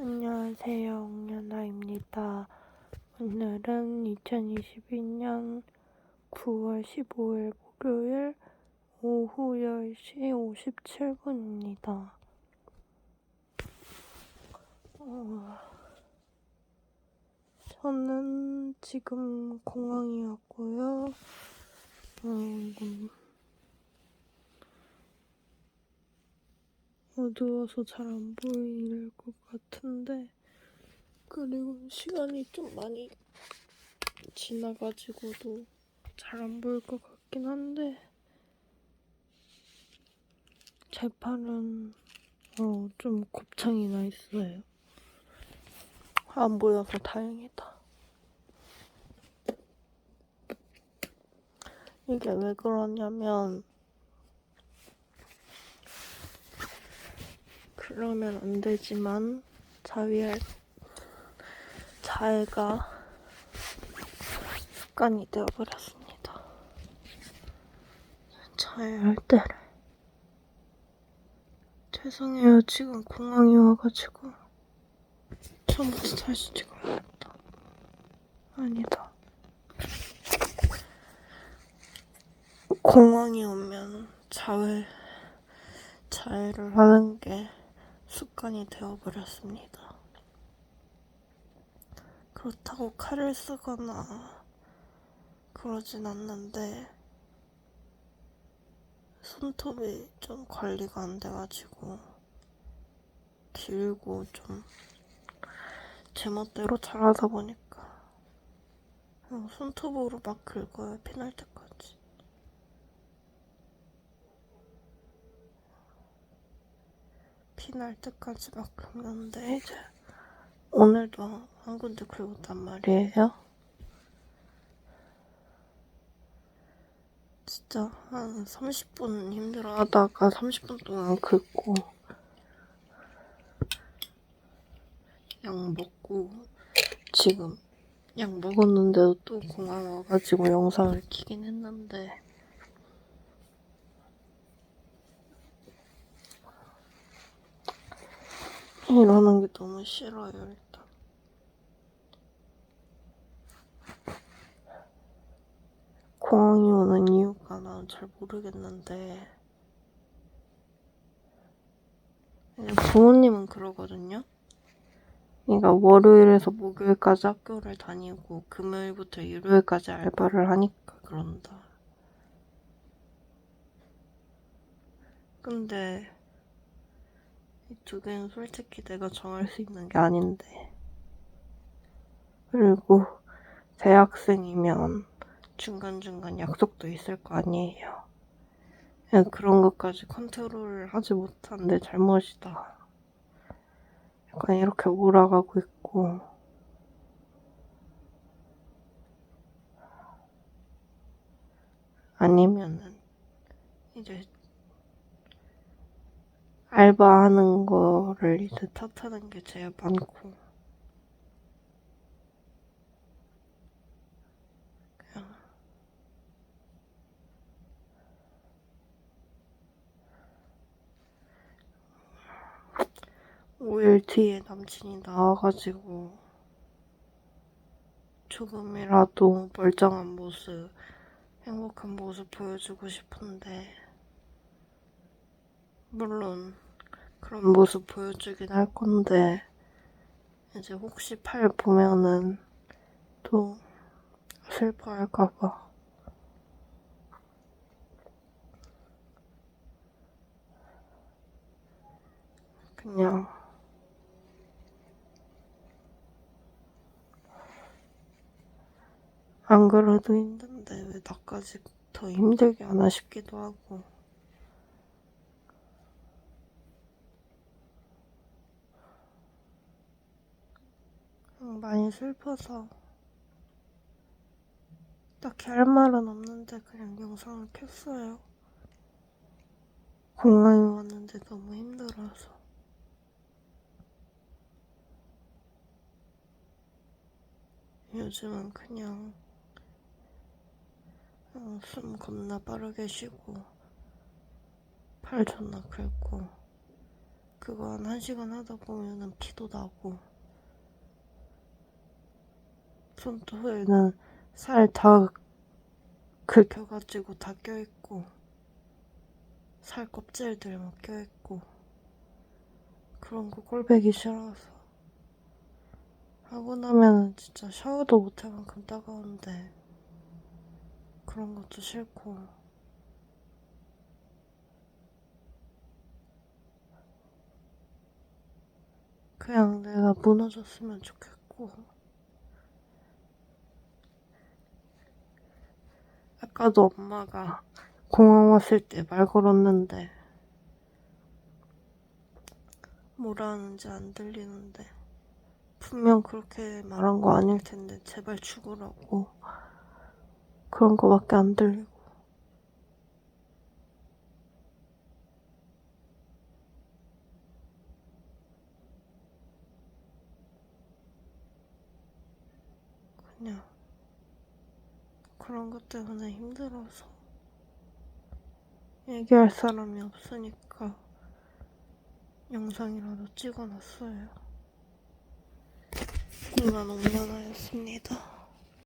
안녕하세요. 옥년아입니다. 오늘은 2022년 9월 15일 목요일 오후 10시 57분입니다. 어, 저는 지금 공항에 왔고요. 음, 어두워서 잘 안 보일 것 같은데, 그리고 시간이 좀 많이 지나가지고도 잘 안 보일 것 같긴 한데, 제 팔은, 어, 좀 곱창이 나 있어요. 안 보여서 다행이다. 이게 왜 그러냐면, 그러면 안 되지만 자위할 자해가 습관이 되어버렸습니다. 자해할 때를 죄송해요. 지금 공항에 와가지고 처음부터 다시 찍어야겠다. 아니다. 공항에 오면 자해 자해를 하는 게 습관이 되어버렸습니다. 그렇다고 칼을 쓰거나 그러진 않는데 손톱이 좀 관리가 안 돼가지고 길고 좀 제멋대로 자라다 보니까 손톱으로 막 긁어요 피날 때까지 피날 때까지 막 긁는데 이제 오늘도 한 군데 긁었단 말이에요. 진짜 한 30분 힘들어 하다가 30분 동안 긁고 약 먹고 지금 약 먹었는데도 또 공항 와가지고 영상을 키긴 했는데 이러는 게 너무 싫어요 일단. 공항이 오는 이유가 난 잘 모르겠는데. 그냥 부모님은 그러거든요. 그러니까 월요일에서 목요일까지 학교를 다니고 금요일부터 일요일까지 알바를 하니까 그런다. 근데 이 두 개는 솔직히 내가 정할 수 있는 게 아닌데 그리고 대학생이면 중간중간 약속도 있을 거 아니에요. 그냥 그런 것까지 컨트롤을 하지 못한 내 잘못이다. 약간 이렇게 몰아가고 있고. 아니면은, 이제, 알바하는 거를 이제 탓하는 게 제일 많고. 그냥 5일 뒤에 남친이 나와가지고 조금이라도 멀쩡한 모습, 행복한 모습 보여주고 싶은데 물론 그런 모습 보여주긴 할 건데 이제 혹시 팔 보면은 또 슬퍼할까봐. 그냥 안 그래도 힘든데 왜 나까지 더 힘들게 하나 싶기도 하고 많이 슬퍼서 딱히 할 말은 없는데 그냥 영상을 켰어요. 공항에 왔는데 너무 힘들어서. 요즘은 그냥 어, 숨 겁나 빠르게 쉬고 팔 존나 긁고 그거 한 1시간 하다 보면은 피도 나고 손톱에는 살 다 긁혀가지고 다 껴있고 살 껍질들 막 껴있고 그런 거 꼴배기 싫어서. 하고 나면은 진짜 샤워도 못할 만큼 따가운데 그런 것도 싫고. 그냥 내가 무너졌으면 좋겠고 아까도 엄마가 공항 왔을 때 말 걸었는데 뭐라 하는지 안 들리는데 분명 그렇게 말한 거 아닐 텐데 제발 죽으라고 그런 거밖에 안 들리고. 그냥 그런 것 때문에 힘들어서 얘기할 사람이 없으니까 영상이라도 찍어놨어요. 공간 옹연하였습니다.